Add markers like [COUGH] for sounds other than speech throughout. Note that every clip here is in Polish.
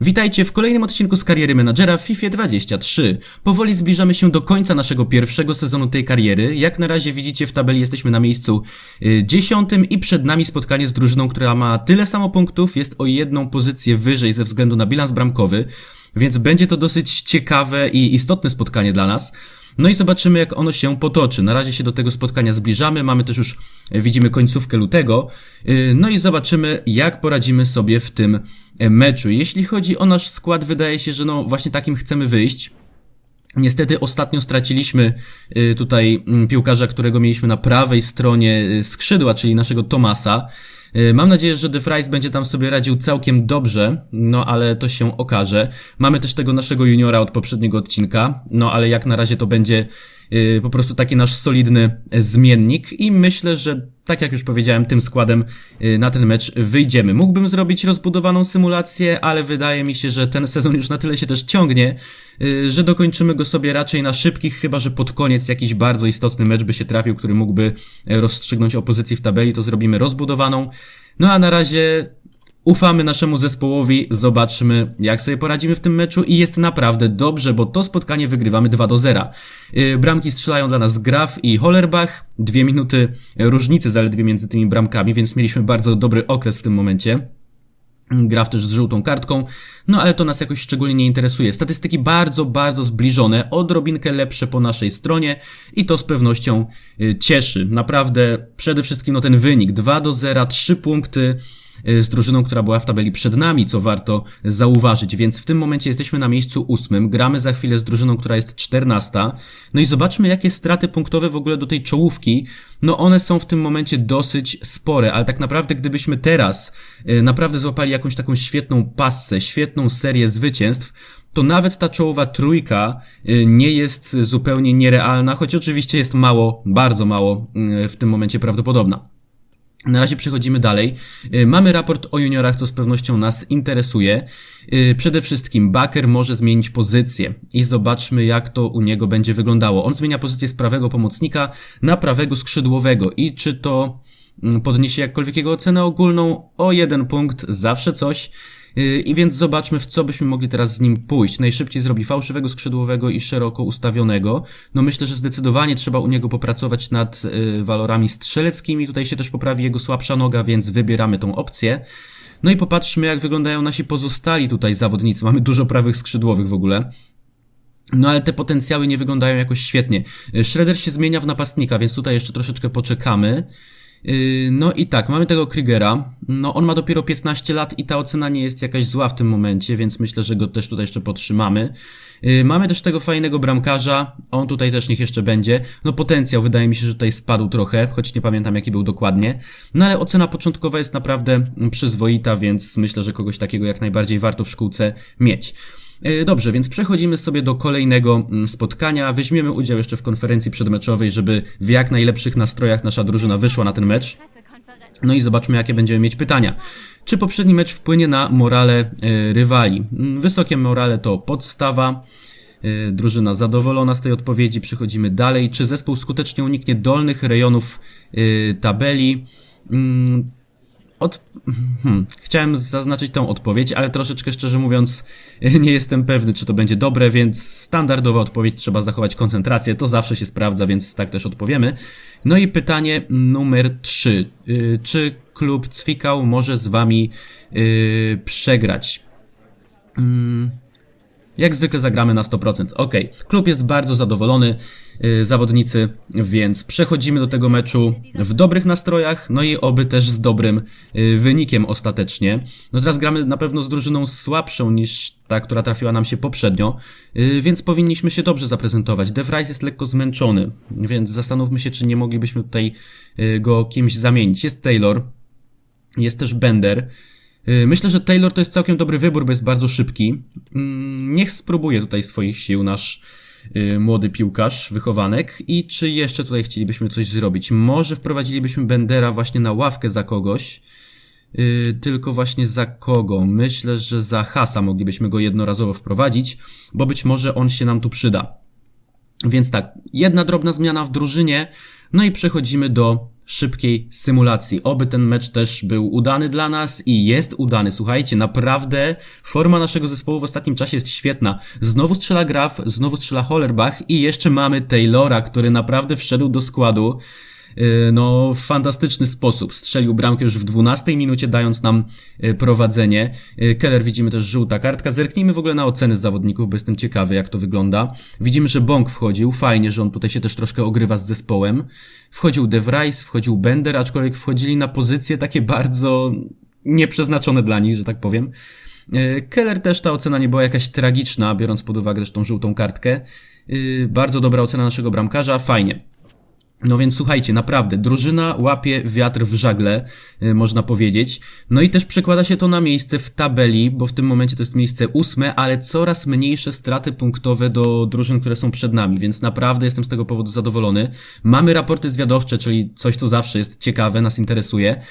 Witajcie w kolejnym odcinku z kariery menadżera FIFA 23. Powoli zbliżamy się do końca naszego pierwszego sezonu tej kariery. Jak na razie widzicie w tabeli jesteśmy na miejscu y, dziesiątym i przed nami spotkanie z drużyną, która ma tyle samo punktów, jest o jedną pozycję wyżej ze względu na bilans bramkowy, więc będzie to dosyć ciekawe i istotne spotkanie dla nas. No i zobaczymy, jak ono się potoczy. Na razie się do tego spotkania zbliżamy. Mamy też już, e, widzimy końcówkę lutego. Y, No i zobaczymy, jak poradzimy sobie w tym meczu. Jeśli chodzi o nasz skład, wydaje się, że no właśnie takim chcemy wyjść. Niestety ostatnio straciliśmy y, tutaj mm, piłkarza, którego mieliśmy na prawej stronie y, skrzydła, czyli naszego Tomasa. Mam nadzieję, że De będzie tam sobie radził całkiem dobrze, no ale to się okaże. Mamy też tego naszego juniora od poprzedniego odcinka, no ale jak na razie to będzie po prostu taki nasz solidny e, zmiennik i myślę, że tak jak już powiedziałem, tym składem y, na ten mecz wyjdziemy. Mógłbym zrobić rozbudowaną symulację, ale wydaje mi się, że ten sezon już na tyle się też ciągnie, y, że dokończymy go sobie raczej na szybkich, chyba że pod koniec jakiś bardzo istotny mecz by się trafił, który mógłby e, rozstrzygnąć opozycję w tabeli, to zrobimy rozbudowaną. No a na razie Ufamy naszemu zespołowi, zobaczmy jak sobie poradzimy w tym meczu i jest naprawdę dobrze, bo to spotkanie wygrywamy 2 do 0. Yy, Bramki strzelają dla nas Graf i Hollerbach, dwie minuty różnicy zaledwie między tymi bramkami, więc mieliśmy bardzo dobry okres w tym momencie. Graf też z żółtą kartką, no ale to nas jakoś szczególnie nie interesuje. Statystyki bardzo, bardzo zbliżone, odrobinkę lepsze po naszej stronie i to z pewnością y, cieszy. Naprawdę przede wszystkim no ten wynik 2 do 0, 3 punkty y, z drużyną, która była w tabeli przed nami, co warto zauważyć, więc w tym momencie jesteśmy na miejscu ósmym, gramy za chwilę z drużyną, która jest czternasta, no i zobaczmy jakie straty punktowe w ogóle do tej czołówki, no one są w tym momencie dosyć spore, ale tak naprawdę gdybyśmy teraz y, naprawdę złapali jakąś taką świetną passę, świetną serię zwycięstw, to nawet ta czołowa trójka y, nie jest zupełnie nierealna, choć oczywiście jest mało, bardzo mało y, w tym momencie prawdopodobna. Na razie przechodzimy dalej. Y, Mamy raport o juniorach, co z pewnością nas interesuje. Y, Przede wszystkim Baker może zmienić pozycję i zobaczmy jak to u niego będzie wyglądało. On zmienia pozycję z prawego pomocnika na prawego skrzydłowego i czy to mm, podniesie jakkolwiek jego ocenę ogólną o jeden punkt, zawsze coś. Yy, I więc zobaczmy, w co byśmy mogli teraz z nim pójść. Najszybciej zrobi fałszywego skrzydłowego i szeroko ustawionego. No myślę, że zdecydowanie trzeba u niego popracować nad yy, walorami strzeleckimi. Tutaj się też poprawi jego słabsza noga, więc wybieramy tą opcję. No i popatrzmy, jak wyglądają nasi pozostali tutaj zawodnicy. Mamy dużo prawych skrzydłowych w ogóle. No ale te potencjały nie wyglądają jakoś świetnie. Yy, Shredder się zmienia w napastnika, więc tutaj jeszcze troszeczkę poczekamy. Yy, No i tak, mamy tego Krygera. No on ma dopiero 15 lat i ta ocena nie jest jakaś zła w tym momencie, więc myślę, że go też tutaj jeszcze podtrzymamy. Yy, Mamy też tego fajnego bramkarza, on tutaj też niech jeszcze będzie. No potencjał wydaje mi się, że tutaj spadł trochę, choć nie pamiętam jaki był dokładnie. No ale ocena początkowa jest naprawdę przyzwoita, więc myślę, że kogoś takiego jak najbardziej warto w szkółce mieć. E, Dobrze, więc przechodzimy sobie do kolejnego mm, spotkania. Weźmiemy udział jeszcze w konferencji przedmeczowej, żeby w jak najlepszych nastrojach nasza drużyna wyszła na ten mecz. No i zobaczmy, jakie będziemy mieć pytania. Czy poprzedni mecz wpłynie na morale e, rywali? Mm, Wysokie morale to podstawa. E, Drużyna zadowolona z tej odpowiedzi. Przechodzimy dalej. Czy zespół skutecznie uniknie dolnych rejonów tabeli? Od... Hmm. Chciałem zaznaczyć tą odpowiedź, ale troszeczkę szczerze mówiąc [LAUGHS] nie jestem pewny, czy to będzie dobre, więc standardowa odpowiedź trzeba zachować koncentrację, to zawsze się sprawdza, więc tak też odpowiemy. No i pytanie numer 3. Czy klub Cwikał może z wami yy, przegrać? Mm, jak zwykle zagramy na 100%. Ok, klub jest bardzo zadowolony, yy, zawodnicy, więc przechodzimy do tego meczu w dobrych nastrojach, no i oby też z dobrym yy, wynikiem ostatecznie. No teraz gramy na pewno z drużyną słabszą niż ta, która trafiła nam się poprzednio, yy, więc powinniśmy się dobrze zaprezentować. De Vries jest lekko zmęczony, więc zastanówmy się, czy nie moglibyśmy tutaj go kimś zamienić. Jest Taylor, jest też Bender. Myślę, że Taylor to jest całkiem dobry wybór, bo jest bardzo szybki. Mm, Niech spróbuje tutaj swoich sił nasz młody piłkarz, wychowanek. I czy jeszcze tutaj chcielibyśmy coś zrobić? Może wprowadzilibyśmy Bendera właśnie na ławkę za kogoś. Yy, tylko właśnie za kogo? Myślę, że za Hasa moglibyśmy go jednorazowo wprowadzić, bo być może on się nam tu przyda. Więc tak, jedna drobna zmiana w drużynie, no i przechodzimy do szybkiej symulacji. Oby ten mecz też był udany dla nas i jest udany. Słuchajcie, naprawdę forma naszego zespołu w ostatnim czasie jest świetna. Znowu strzela Graf, znowu strzela Hollerbach i jeszcze mamy Taylora, który naprawdę wszedł do składu. Yy, No, w fantastyczny sposób. Strzelił bramkę już w 12 minucie, dając nam yy, prowadzenie. Yy, Keller widzimy też żółta kartka. Zerknijmy w ogóle na oceny zawodników, bo jestem ciekawy, jak to wygląda. Widzimy, że Bong wchodził. Fajnie, że on tutaj się też troszkę ogrywa z zespołem. Wchodził De Vries, wchodził Bender, aczkolwiek wchodzili na pozycje takie bardzo nieprzeznaczone dla nich, że tak powiem. Keller też ta ocena nie była jakaś tragiczna, biorąc pod uwagę też tą żółtą kartkę. Bardzo dobra ocena naszego bramkarza, fajnie. No więc słuchajcie, naprawdę, drużyna łapie wiatr w żagle, y, można powiedzieć. No i też przekłada się to na miejsce w tabeli, bo w tym momencie to jest miejsce ósme, ale coraz mniejsze straty punktowe do drużyn, które są przed nami, więc naprawdę jestem z tego powodu zadowolony. Mamy raporty zwiadowcze, czyli coś, co zawsze jest ciekawe, nas interesuje.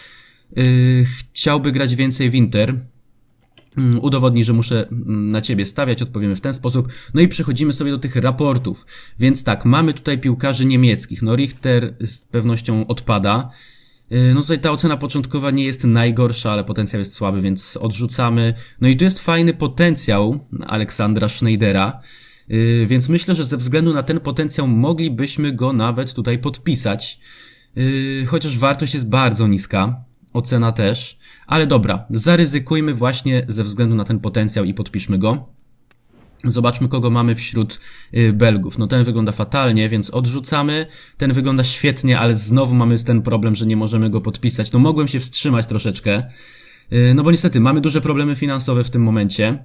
Yy, chciałby grać więcej w Mm, udowodnij, że muszę mm, na ciebie stawiać, odpowiemy w ten sposób. No i przechodzimy sobie do tych raportów. Więc tak, mamy tutaj piłkarzy niemieckich. No Richter z pewnością odpada. Yy, No tutaj ta ocena początkowa nie jest najgorsza, ale potencjał jest słaby, więc odrzucamy. No i tu jest fajny potencjał Aleksandra Schneidera. Yy, Więc myślę, że ze względu na ten potencjał moglibyśmy go nawet tutaj podpisać. Yy, Chociaż wartość jest bardzo niska. Ocena też. Ale dobra, zaryzykujmy właśnie ze względu na ten potencjał i podpiszmy go. Zobaczmy, kogo mamy wśród y, Belgów. No ten wygląda fatalnie, więc odrzucamy. Ten wygląda świetnie, ale znowu mamy ten problem, że nie możemy go podpisać. No mogłem się wstrzymać troszeczkę. Y, No bo niestety mamy duże problemy finansowe w tym momencie.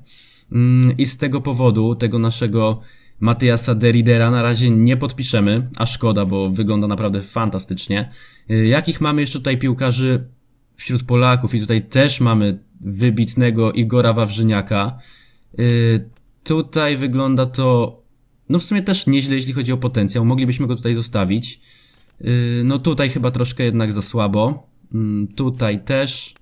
Mm, I z tego powodu, tego naszego Matiasa Deridera na razie nie podpiszemy, a szkoda, bo wygląda naprawdę fantastycznie. Y, Jakich mamy jeszcze tutaj piłkarzy wśród Polaków i tutaj też mamy wybitnego Igora Wawrzyniaka. Yy, tutaj wygląda to, no w sumie też nieźle, jeśli chodzi o potencjał. Moglibyśmy go tutaj zostawić. Yy, no tutaj chyba troszkę jednak za słabo. Yy, tutaj też.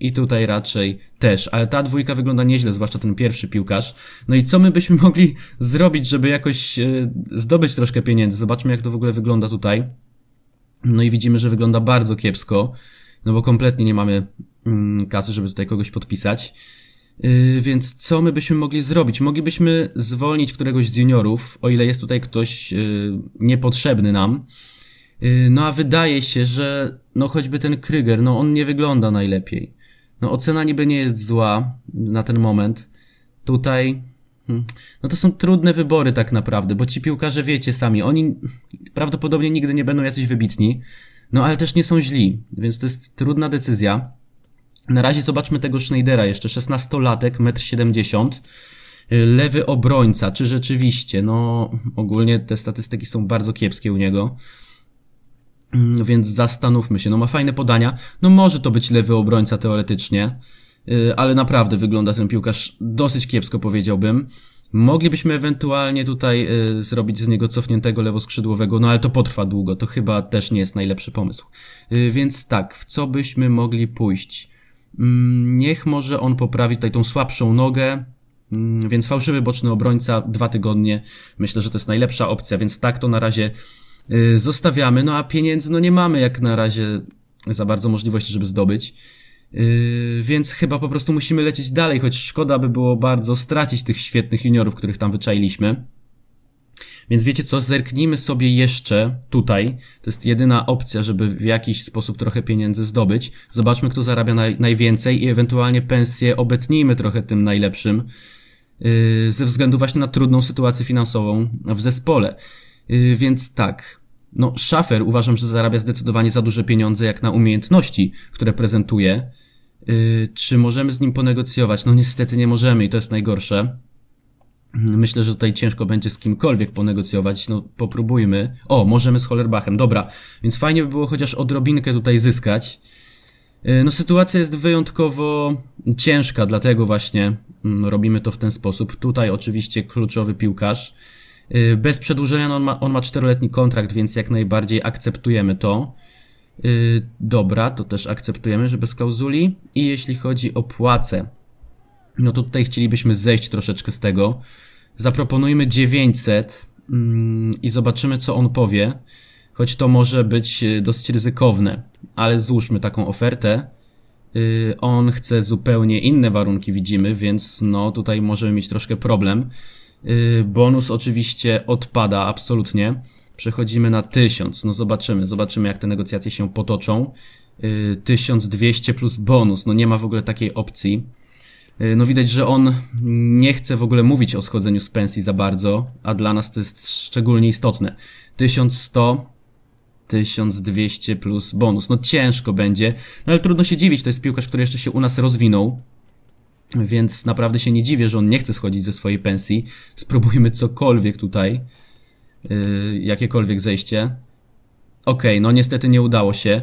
I tutaj raczej też, ale ta dwójka wygląda nieźle, zwłaszcza ten pierwszy piłkarz. No i co my byśmy [LAUGHS] mogli zrobić, żeby jakoś yy, zdobyć troszkę pieniędzy? Zobaczmy, jak to w ogóle wygląda tutaj. No i widzimy, że wygląda bardzo kiepsko, no bo kompletnie nie mamy mm, kasy, żeby tutaj kogoś podpisać. Yy, więc co my byśmy mogli zrobić? Moglibyśmy zwolnić któregoś z juniorów, o ile jest tutaj ktoś yy, niepotrzebny nam. Yy, no a wydaje się, że no choćby ten Kryger, no on nie wygląda najlepiej. No ocena niby nie jest zła na ten moment. Tutaj Hmm. No to są trudne wybory tak naprawdę, bo ci piłkarze wiecie sami, oni prawdopodobnie nigdy nie będą jacyś wybitni, no ale też nie są źli, więc to jest trudna decyzja. Na razie zobaczmy tego Schneidera jeszcze, 16-latek, 1,70 m, lewy obrońca, czy rzeczywiście, no ogólnie te statystyki są bardzo kiepskie u niego. Mm, Więc zastanówmy się, no ma fajne podania, no może to być lewy obrońca teoretycznie, yy, ale naprawdę wygląda ten piłkarz dosyć kiepsko powiedziałbym. Moglibyśmy ewentualnie tutaj yy, zrobić z niego cofniętego lewoskrzydłowego, no ale to potrwa długo, to chyba też nie jest najlepszy pomysł. Yy, Więc tak, w co byśmy mogli pójść? Mm, Niech może on poprawi tutaj tą słabszą nogę, Mm, Więc fałszywy boczny obrońca, dwa tygodnie. Myślę, że to jest najlepsza opcja, więc tak to na razie y, zostawiamy. No a pieniędzy no nie mamy jak na razie za bardzo możliwości, żeby zdobyć. Y, Więc chyba po prostu musimy lecieć dalej, choć szkoda by było bardzo stracić tych świetnych juniorów, których tam wyczailiśmy. Więc wiecie co, zerknijmy sobie jeszcze tutaj. To jest jedyna opcja, żeby w jakiś sposób trochę pieniędzy zdobyć. Zobaczmy, kto zarabia naj, najwięcej i ewentualnie pensję obetnijmy trochę tym najlepszym. Yy, ze względu właśnie na trudną sytuację finansową w zespole. Yy, więc tak. No, Schafer uważam, że zarabia zdecydowanie za duże pieniądze jak na umiejętności, które prezentuje. Yy, czy możemy z nim ponegocjować? No niestety nie możemy i to jest najgorsze. Myślę, że tutaj ciężko będzie z kimkolwiek ponegocjować, no popróbujmy. O, możemy z Hollerbachem, dobra. Więc fajnie by było chociaż odrobinkę tutaj zyskać. Yy, No sytuacja jest wyjątkowo ciężka, dlatego właśnie mm, robimy to w ten sposób. Tutaj oczywiście kluczowy piłkarz. Yy, Bez przedłużenia no on ma, on ma czteroletni kontrakt, więc jak najbardziej akceptujemy to. Yy, Dobra, to też akceptujemy, że bez klauzuli. I jeśli chodzi o płace, no to tutaj chcielibyśmy zejść troszeczkę z tego. Zaproponujmy 900 mm, i zobaczymy, co on powie. choć to może być y, dosyć ryzykowne, ale złóżmy taką ofertę. Y, On chce zupełnie inne warunki, widzimy, więc no tutaj możemy mieć troszkę problem. Y, Bonus oczywiście odpada absolutnie. Przechodzimy na 1000. No zobaczymy, zobaczymy jak te negocjacje się potoczą. Y, 1200 plus bonus, no nie ma w ogóle takiej opcji. Y, No widać, że on nie chce w ogóle mówić o schodzeniu z pensji za bardzo, a dla nas to jest szczególnie istotne. 1100 1200 plus bonus. No ciężko będzie, no ale trudno się dziwić, to jest piłkarz, który jeszcze się u nas rozwinął. Więc naprawdę się nie dziwię, że on nie chce schodzić ze swojej pensji. Spróbujmy cokolwiek tutaj. Yy, jakiekolwiek zejście. Okej, no niestety nie udało się.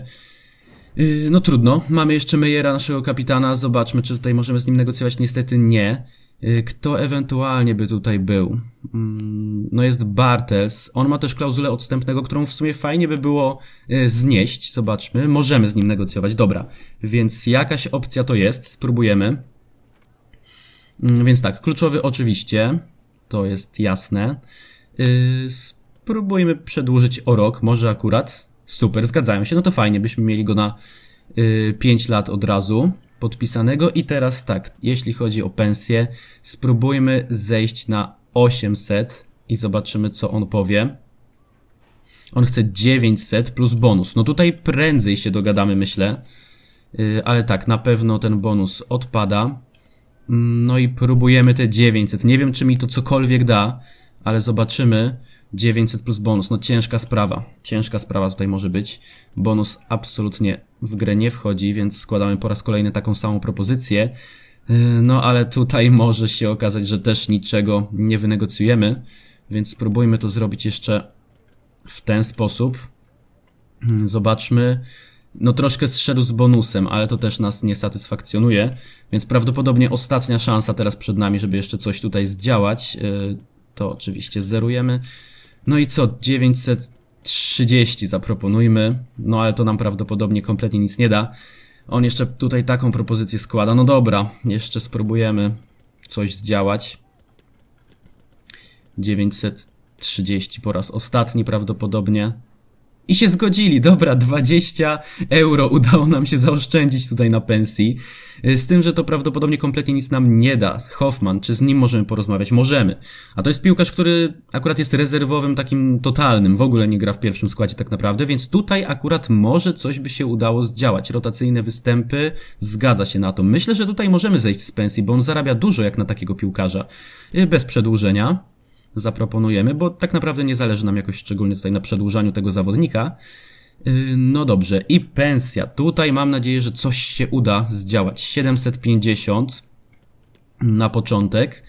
Yy, no trudno. Mamy jeszcze Mejera, naszego kapitana. Zobaczmy, czy tutaj możemy z nim negocjować. Niestety nie. Yy, Kto ewentualnie by tutaj był? Mm, No jest Bartels. On ma też klauzulę odstępnego, którą w sumie fajnie by było znieść. Zobaczmy. Możemy z nim negocjować. Dobra. Więc jakaś opcja to jest. Spróbujemy. Mm, Więc tak, kluczowy oczywiście. To jest jasne. Yy, spróbujmy przedłużyć o rok, może akurat. Super, zgadzają się. No to fajnie, byśmy mieli go na yy, 5 lat od razu podpisanego. I teraz tak, jeśli chodzi o pensję, spróbujmy zejść na 800 i zobaczymy, co on powie. On chce 900 plus bonus. No tutaj prędzej się dogadamy, myślę. Yy, ale tak, na pewno ten bonus odpada. Mm, No i próbujemy te 900. Nie wiem, czy mi to cokolwiek da, ale zobaczymy. 900 plus bonus. No ciężka sprawa. Ciężka sprawa tutaj może być. Bonus absolutnie w grę nie wchodzi, więc składamy po raz kolejny taką samą propozycję. Yy, No ale tutaj [LAUGHS] może się okazać, że też niczego nie wynegocjujemy, więc spróbujmy to zrobić jeszcze w ten sposób. Mm, Zobaczmy. No troszkę zszedł z bonusem, ale to też nas nie satysfakcjonuje, więc prawdopodobnie ostatnia szansa teraz przed nami, żeby jeszcze coś tutaj zdziałać. To oczywiście zerujemy. No i co? 930 zaproponujmy. No ale to nam prawdopodobnie kompletnie nic nie da. On jeszcze tutaj taką propozycję składa. No dobra, jeszcze spróbujemy coś zdziałać. 930 po raz ostatni prawdopodobnie. I się zgodzili, dobra, 20 euro udało nam się zaoszczędzić tutaj na pensji. Y, Z tym, że to prawdopodobnie kompletnie nic nam nie da. Hoffman, czy z nim możemy porozmawiać? Możemy. A to jest piłkarz, który akurat jest rezerwowym takim totalnym, w ogóle nie gra w pierwszym składzie tak naprawdę, więc tutaj akurat może coś by się udało zdziałać. Rotacyjne występy, zgadza się na to. Myślę, że tutaj możemy zejść z pensji, bo on zarabia dużo jak na takiego piłkarza. Y, Bez przedłużenia zaproponujemy, bo tak naprawdę nie zależy nam jakoś szczególnie tutaj na przedłużaniu tego zawodnika. Yy, No dobrze, i pensja. Tutaj mam nadzieję, że coś się uda zdziałać. 750 na początek.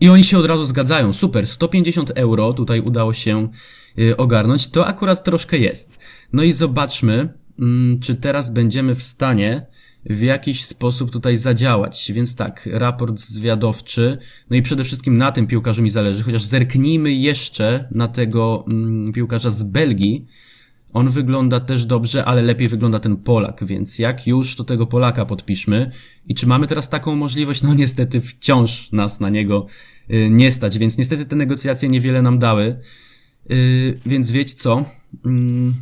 I oni się od razu zgadzają. Super, 150 euro tutaj udało się yy, ogarnąć. To akurat troszkę jest. No i zobaczmy, mm, czy teraz będziemy w stanie w jakiś sposób tutaj zadziałać. Więc tak, raport zwiadowczy. No i przede wszystkim na tym piłkarzu mi zależy, chociaż zerknijmy jeszcze na tego mm, piłkarza z Belgii. On wygląda też dobrze, ale lepiej wygląda ten Polak, więc jak już, to tego Polaka podpiszmy. I czy mamy teraz taką możliwość? No niestety wciąż nas na niego y, nie stać, więc niestety te negocjacje niewiele nam dały. Y, więc wiecie co? Mm,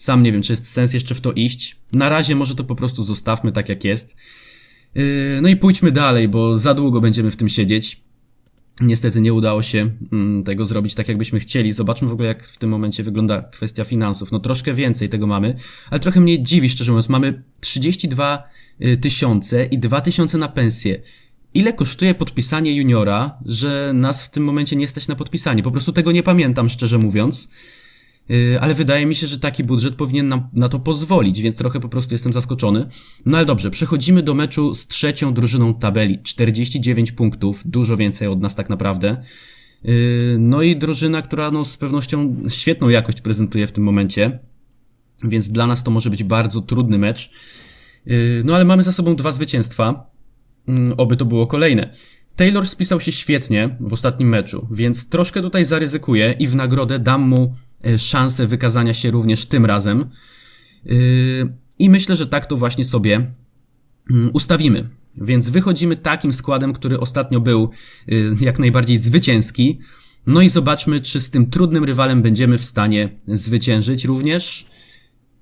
sam nie wiem, czy jest sens jeszcze w to iść. Na razie może to po prostu zostawmy tak jak jest. Yy, No i pójdźmy dalej, bo za długo będziemy w tym siedzieć. Niestety nie udało się mm, tego zrobić tak, jakbyśmy chcieli. Zobaczmy w ogóle, jak w tym momencie wygląda kwestia finansów. No troszkę więcej tego mamy, ale trochę mnie dziwi, szczerze mówiąc. Mamy 32 y, tysiące i 2 tysiące na pensję. Ile kosztuje podpisanie juniora, że nas w tym momencie nie stać na podpisanie? Po prostu tego nie pamiętam, szczerze mówiąc. Yy, ale wydaje mi się, że taki budżet powinien nam na to pozwolić, więc trochę po prostu jestem zaskoczony. No ale dobrze, przechodzimy do meczu z trzecią drużyną tabeli. 49 punktów, dużo więcej od nas tak naprawdę. Yy, No i drużyna, która no z pewnością świetną jakość prezentuje w tym momencie, więc dla nas to może być bardzo trudny mecz. Yy, No ale mamy za sobą dwa zwycięstwa, Mm, oby to było kolejne. Taylor spisał się świetnie w ostatnim meczu, więc troszkę tutaj zaryzykuję i w nagrodę dam mu szansę wykazania się również tym razem. Yy, I myślę, że tak to właśnie sobie mm, ustawimy. Więc wychodzimy takim składem, który ostatnio był yy, jak najbardziej zwycięski. No i zobaczmy, czy z tym trudnym rywalem będziemy w stanie zwyciężyć również.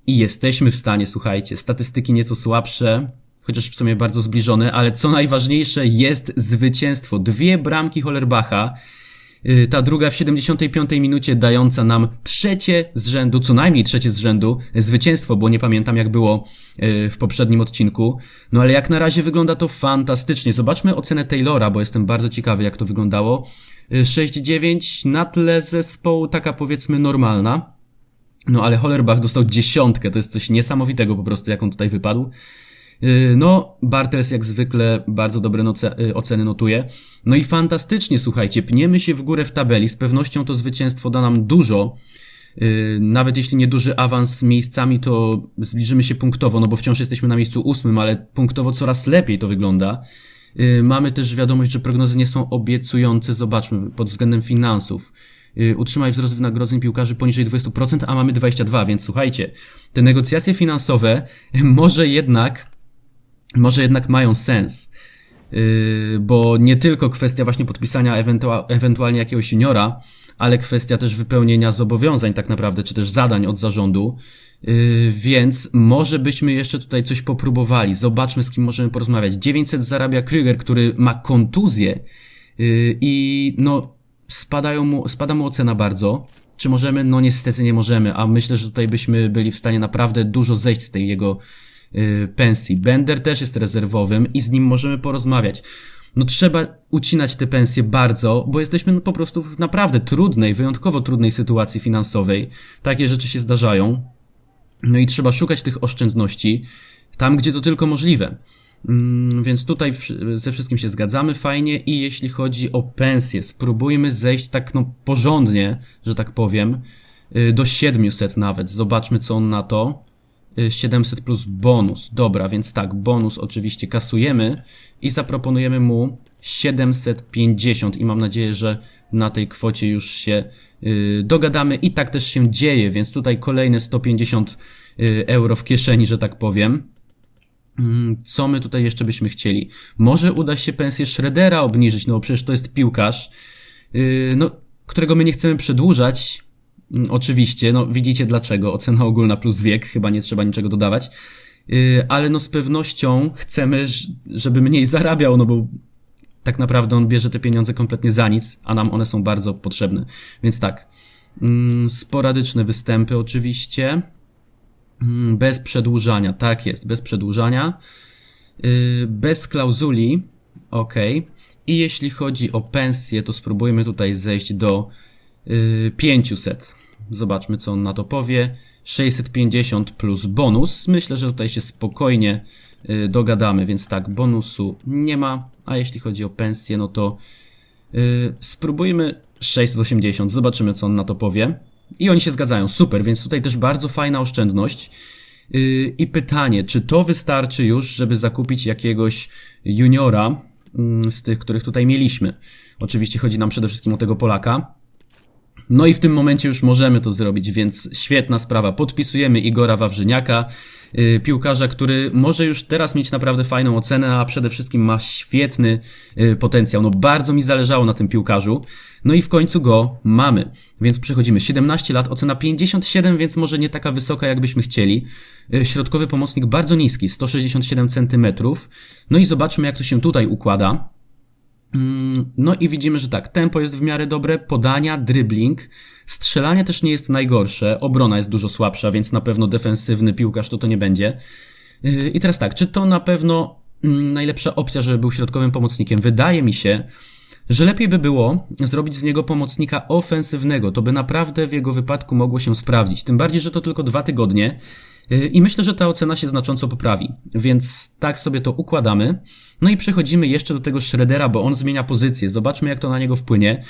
I jesteśmy w stanie, słuchajcie, statystyki nieco słabsze, chociaż w sumie bardzo zbliżone, ale co najważniejsze jest zwycięstwo. Dwie bramki Hollerbacha, y, ta druga w 75 minucie dająca nam trzecie z rzędu, co najmniej trzecie z rzędu zwycięstwo, bo nie pamiętam jak było y, w poprzednim odcinku. No ale jak na razie wygląda to fantastycznie. Zobaczmy ocenę Taylora, bo jestem bardzo ciekawy jak to wyglądało. Y, 6-9 na tle zespołu taka powiedzmy normalna. No ale Hollerbach dostał dziesiątkę, to jest coś niesamowitego po prostu, jak on tutaj wypadł. Yy, No, Bartels jak zwykle bardzo dobre noce, yy, oceny notuje. No i fantastycznie, słuchajcie, pniemy się w górę w tabeli, z pewnością to zwycięstwo da nam dużo. Yy, Nawet jeśli nie duży awans miejscami, to zbliżymy się punktowo, no bo wciąż jesteśmy na miejscu ósmym, ale punktowo coraz lepiej to wygląda. Mamy też wiadomość, że prognozy nie są obiecujące, zobaczmy, pod względem finansów. Utrzymaj wzrost wynagrodzeń piłkarzy poniżej 20%, a mamy 22%, więc słuchajcie, te negocjacje finansowe [LAUGHS] może jednak może jednak mają sens. Yy, bo nie tylko kwestia właśnie podpisania ewentua- ewentualnie jakiegoś juniora, ale kwestia też wypełnienia zobowiązań tak naprawdę, czy też zadań od zarządu. Yy, więc może byśmy jeszcze tutaj coś popróbowali. Zobaczmy, z kim możemy porozmawiać. 900 zarabia Krüger, który ma kontuzję yy, i no spadają mu, spada mu ocena bardzo. Czy możemy? No niestety nie możemy, a myślę, że tutaj byśmy byli w stanie naprawdę dużo zejść z tej jego pensji. Bender też jest rezerwowym i z nim możemy porozmawiać. No trzeba ucinać te pensje bardzo, bo jesteśmy no, po prostu w naprawdę trudnej, wyjątkowo trudnej sytuacji finansowej. Takie rzeczy się zdarzają. No i trzeba szukać tych oszczędności tam, gdzie to tylko możliwe. Mm, Więc tutaj ze wszystkim się zgadzamy fajnie i jeśli chodzi o pensję, spróbujmy zejść tak no porządnie, że tak powiem, y, do 700 nawet. Zobaczmy co on na to. Y, 700 plus bonus. Dobra, więc tak, bonus oczywiście kasujemy i zaproponujemy mu 750 i mam nadzieję, że na tej kwocie już się y, dogadamy i tak też się dzieje, więc tutaj kolejne 150 y, euro w kieszeni, że tak powiem. Mm, Co my tutaj jeszcze byśmy chcieli? Może uda się pensję Schroedera obniżyć, no bo przecież to jest piłkarz, yy, no, którego my nie chcemy przedłużać. Mm, Oczywiście, no widzicie dlaczego. Ocena ogólna plus wiek, chyba nie trzeba niczego dodawać. Yy, ale no z pewnością chcemy, żeby mniej zarabiał, no bo tak naprawdę on bierze te pieniądze kompletnie za nic, a nam one są bardzo potrzebne. Więc tak, mm, sporadyczne występy oczywiście. Mm, Bez przedłużania, tak jest, bez przedłużania. Yy, Bez klauzuli, ok. I jeśli chodzi o pensję, to spróbujmy tutaj zejść do 500. Zobaczmy, co on na to powie. 650 plus bonus. Myślę, że tutaj się spokojnie yy, dogadamy, więc tak, bonusu nie ma. A jeśli chodzi o pensję, no to yy, spróbujmy 680. Zobaczymy, co on na to powie. I oni się zgadzają, super, więc tutaj też bardzo fajna oszczędność. I pytanie, czy to wystarczy już, żeby zakupić jakiegoś juniora mm, z tych, których tutaj mieliśmy? Oczywiście chodzi nam przede wszystkim o tego Polaka. No i w tym momencie już możemy to zrobić, więc świetna sprawa. Podpisujemy Igora Wawrzyniaka, yy, piłkarza, który może już teraz mieć naprawdę fajną ocenę, a przede wszystkim ma świetny yy, potencjał. No bardzo mi zależało na tym piłkarzu. No i w końcu go mamy. Więc przechodzimy. 17 lat, ocena 57, więc może nie taka wysoka, jakbyśmy chcieli. Yy, Środkowy pomocnik bardzo niski, 167 cm. No i zobaczmy, jak to się tutaj układa. Mm, No i widzimy, że tak, tempo jest w miarę dobre, podania, dribbling, strzelanie też nie jest najgorsze, obrona jest dużo słabsza, więc na pewno defensywny piłkarz to to nie będzie. Yy, I teraz tak, czy to na pewno mm, najlepsza opcja, żeby był środkowym pomocnikiem? Wydaje mi się, że lepiej by było zrobić z niego pomocnika ofensywnego. To by naprawdę w jego wypadku mogło się sprawdzić. Tym bardziej, że to tylko dwa tygodnie. Yy, I myślę, że ta ocena się znacząco poprawi. Więc tak sobie to układamy. No i przechodzimy jeszcze do tego Shreddera, bo on zmienia pozycję. Zobaczmy, jak to na niego wpłynie.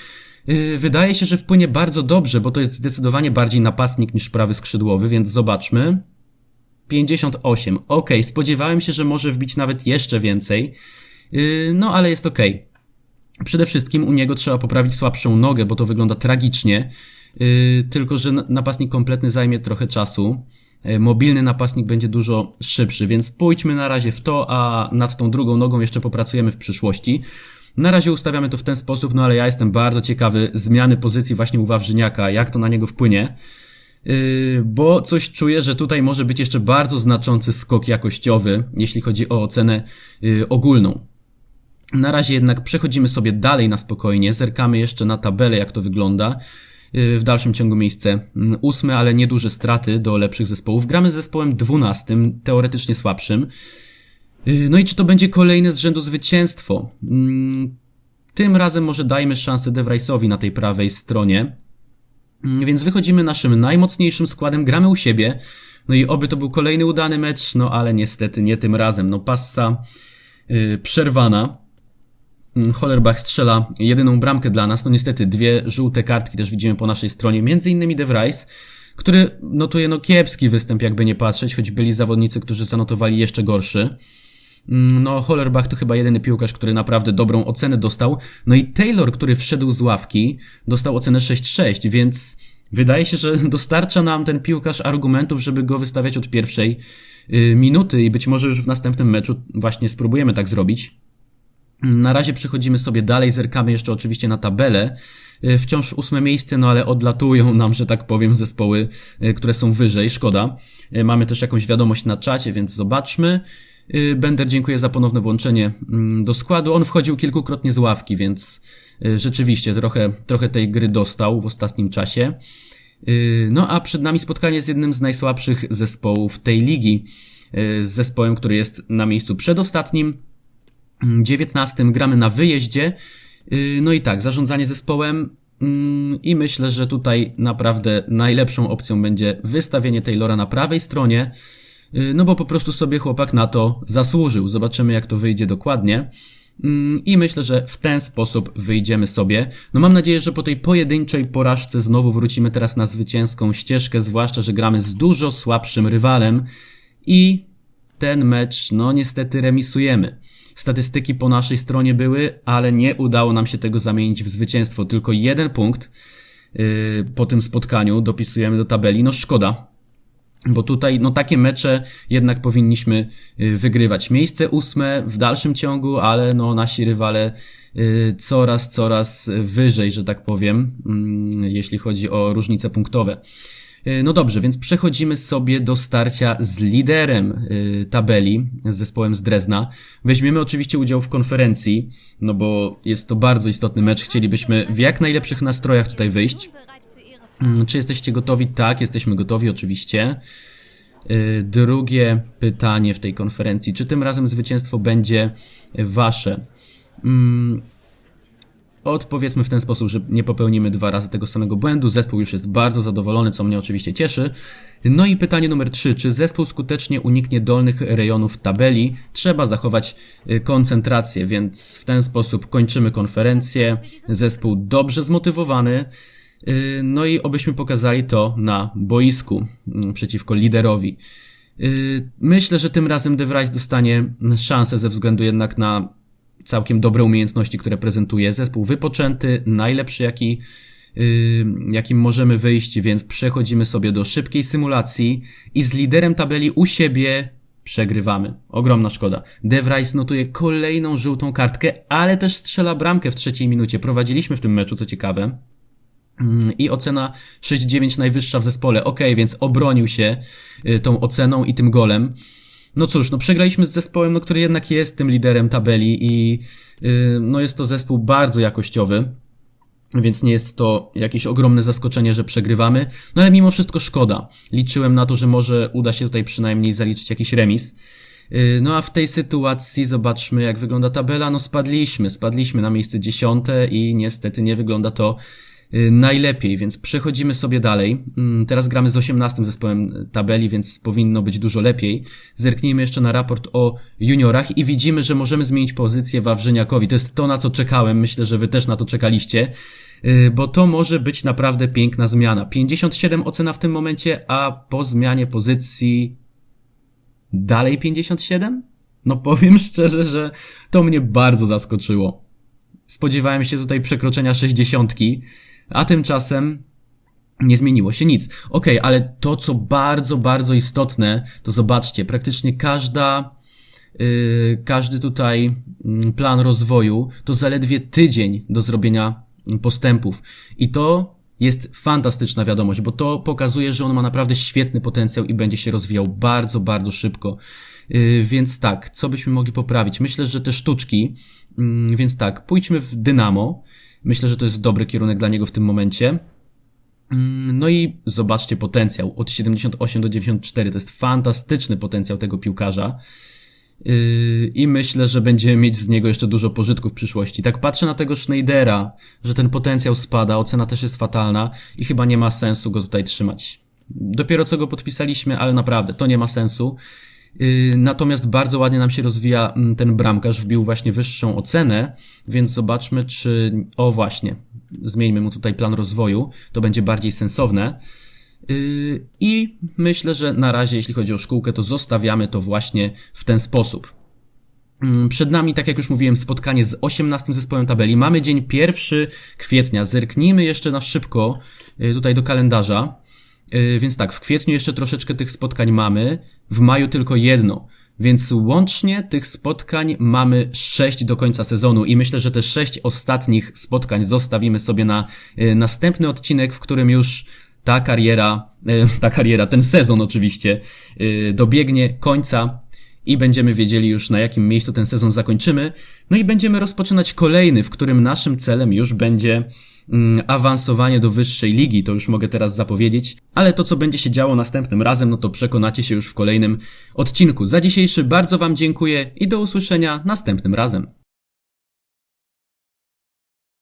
Yy, Wydaje się, że wpłynie bardzo dobrze, bo to jest zdecydowanie bardziej napastnik niż prawy skrzydłowy, więc zobaczmy. 58. Ok, spodziewałem się, że może wbić nawet jeszcze więcej. Yy, No, ale jest ok. Przede wszystkim u niego trzeba poprawić słabszą nogę, bo to wygląda tragicznie. Tylko, że na- napastnik kompletny zajmie trochę czasu. Yy, Mobilny napastnik będzie dużo szybszy, więc pójdźmy na razie w to, a nad tą drugą nogą jeszcze popracujemy w przyszłości. Na razie ustawiamy to w ten sposób, no ale ja jestem bardzo ciekawy zmiany pozycji właśnie u Wawrzyniaka, jak to na niego wpłynie. Yy, bo coś czuję, że tutaj może być jeszcze bardzo znaczący skok jakościowy, jeśli chodzi o ocenę yy, ogólną. Na razie jednak przechodzimy sobie dalej na spokojnie, zerkamy jeszcze na tabelę, jak to wygląda. Yy, w dalszym ciągu miejsce mm, ósme, ale nieduże straty do lepszych zespołów. Gramy z zespołem dwunastym, teoretycznie słabszym. Yy, no i czy to będzie kolejne z rzędu zwycięstwo? Mm, tym razem może dajmy szansę De Vrijsowi na tej prawej stronie. Mm, Więc wychodzimy naszym najmocniejszym składem, gramy u siebie. No i oby to był kolejny udany mecz, no ale niestety nie tym razem. No passa yy, przerwana. Mm, Hollerbach strzela jedyną bramkę dla nas. No niestety dwie żółte kartki też widzimy po naszej stronie. Między innymi De Vries, który notuje no kiepski występ jakby nie patrzeć, choć byli zawodnicy, którzy zanotowali jeszcze gorszy. Mm, No, Hollerbach to chyba jedyny piłkarz, który naprawdę dobrą ocenę dostał. No i Taylor, który wszedł z ławki, dostał ocenę 6-6, więc wydaje się, że [LAUGHS] dostarcza nam ten piłkarz argumentów, żeby go wystawiać od pierwszej y, minuty i być może już w następnym meczu właśnie spróbujemy tak zrobić. Na razie przechodzimy sobie dalej, zerkamy jeszcze oczywiście na tabelę. Y, Wciąż ósme miejsce, no ale odlatują nam, że tak powiem, zespoły, y, które są wyżej, szkoda. Y, Mamy też jakąś wiadomość na czacie, więc zobaczmy. Bender dziękuję za ponowne włączenie mm, do składu. On wchodził kilkukrotnie z ławki, więc rzeczywiście trochę, trochę tej gry dostał w ostatnim czasie. No a przed nami spotkanie z jednym z najsłabszych zespołów tej ligi. Z zespołem, który jest na miejscu przedostatnim. 19 gramy na wyjeździe. Yy, No i tak, zarządzanie zespołem. mm, I myślę, że tutaj naprawdę najlepszą opcją będzie wystawienie Taylora na prawej stronie. yy, No bo po prostu sobie chłopak na to zasłużył. Zobaczymy, jak to wyjdzie dokładnie. Mm, I myślę, że w ten sposób wyjdziemy sobie. No mam nadzieję, że po tej pojedynczej porażce znowu wrócimy teraz na zwycięską ścieżkę, zwłaszcza, że gramy z dużo słabszym rywalem. I ten mecz, no niestety remisujemy. Statystyki po naszej stronie były, ale nie udało nam się tego zamienić w zwycięstwo. Tylko jeden punkt yy, po tym spotkaniu dopisujemy do tabeli. No szkoda, bo tutaj, no takie mecze jednak powinniśmy yy, wygrywać. Miejsce ósme w dalszym ciągu, ale no nasi rywale yy, coraz, coraz wyżej, że tak powiem, mm, jeśli chodzi o różnice punktowe. Yy, No dobrze, więc przechodzimy sobie do starcia z liderem yy, tabeli, z zespołem z Drezna. Weźmiemy oczywiście udział w konferencji, no bo jest to bardzo istotny mecz. Chcielibyśmy w jak najlepszych nastrojach tutaj wyjść. Mm, Czy jesteście gotowi? Tak, jesteśmy gotowi, oczywiście. Yy, Drugie pytanie w tej konferencji. Czy tym razem zwycięstwo będzie wasze? Odpowiedzmy w ten sposób, że nie popełnimy dwa razy tego samego błędu. Zespół już jest bardzo zadowolony, co mnie oczywiście cieszy. No i pytanie numer 3. Czy zespół skutecznie uniknie dolnych rejonów tabeli? Trzeba zachować y, koncentrację, więc w ten sposób kończymy konferencję. Zespół dobrze zmotywowany. Y, No i obyśmy pokazali to na boisku mm, przeciwko liderowi. Y, Myślę, że tym razem De dostanie szansę ze względu jednak na całkiem dobre umiejętności, które prezentuje. Zespół wypoczęty, najlepszy jaki, yy, jakim możemy wyjść, więc przechodzimy sobie do szybkiej symulacji i z liderem tabeli u siebie przegrywamy. Ogromna szkoda. De Vries notuje kolejną żółtą kartkę, ale też strzela bramkę w trzeciej minucie. Prowadziliśmy w tym meczu, co ciekawe. Mm, I ocena 6-9 najwyższa w zespole. Ok, więc obronił się y, tą oceną i tym golem. No cóż, no przegraliśmy z zespołem, no, który jednak jest tym liderem tabeli i y, no jest to zespół bardzo jakościowy. Więc nie jest to jakieś ogromne zaskoczenie, że przegrywamy. No ale mimo wszystko szkoda. Liczyłem na to, że może uda się tutaj przynajmniej zaliczyć jakiś remis. Yy, No a w tej sytuacji zobaczmy jak wygląda tabela. No spadliśmy, spadliśmy na miejsce dziesiąte i niestety nie wygląda to yy, najlepiej, więc przechodzimy sobie dalej. Mm, Teraz gramy z 18 zespołem tabeli, więc powinno być dużo lepiej. Zerknijmy jeszcze na raport o juniorach i widzimy, że możemy zmienić pozycję Wawrzyniakowi. To jest to, na co czekałem. Myślę, że wy też na to czekaliście. Yy, Bo to może być naprawdę piękna zmiana. 57 ocena w tym momencie, a po zmianie pozycji Dalej 57? No powiem [LAUGHS] szczerze, że to mnie bardzo zaskoczyło. Spodziewałem się tutaj przekroczenia 60, a tymczasem nie zmieniło się nic. Okej, ale to co bardzo, bardzo istotne, to zobaczcie, praktycznie każda yy, każdy tutaj mm, plan rozwoju to zaledwie tydzień do zrobienia mm, postępów. I to jest fantastyczna wiadomość, bo to pokazuje, że on ma naprawdę świetny potencjał i będzie się rozwijał bardzo, bardzo szybko. Yy, więc tak, co byśmy mogli poprawić? Myślę, że te sztuczki, mm, więc tak, pójdźmy w Dynamo. Myślę, że to jest dobry kierunek dla niego w tym momencie. Mm, No i zobaczcie potencjał. Od 78 do 94 to jest fantastyczny potencjał tego piłkarza. Yy, I myślę, że będziemy mieć z niego jeszcze dużo pożytków w przyszłości. Tak patrzę na tego Schneidera, że ten potencjał spada, ocena też jest fatalna i chyba nie ma sensu go tutaj trzymać. Dopiero co go podpisaliśmy, ale naprawdę, to nie ma sensu. Yy, Natomiast bardzo ładnie nam się rozwija mm, ten bramkarz, wbił właśnie wyższą ocenę, więc zobaczmy, czy. O, właśnie. Zmieńmy mu tutaj plan rozwoju, to będzie bardziej sensowne. Yy, I myślę, że na razie, jeśli chodzi o szkółkę, to zostawiamy to właśnie w ten sposób. Mm, Przed nami, tak jak już mówiłem, spotkanie z 18 zespołem tabeli. Mamy dzień 1 kwietnia. Zerknijmy jeszcze na szybko yy, tutaj do kalendarza. Yy, Więc tak, w kwietniu jeszcze troszeczkę tych spotkań mamy, w maju tylko jedno. Więc łącznie tych spotkań mamy sześć do końca sezonu i myślę, że te sześć ostatnich spotkań zostawimy sobie na yy, następny odcinek, w którym już ta kariera, yy, [LAUGHS] ta kariera, ten sezon oczywiście, dobiegnie końca i będziemy wiedzieli już na jakim miejscu ten sezon zakończymy. No i będziemy rozpoczynać kolejny, w którym naszym celem już będzie awansowanie do wyższej ligi, to już mogę teraz zapowiedzieć, ale to co będzie się działo następnym razem, no to przekonacie się już w kolejnym odcinku. Za dzisiejszy bardzo Wam dziękuję i do usłyszenia następnym razem.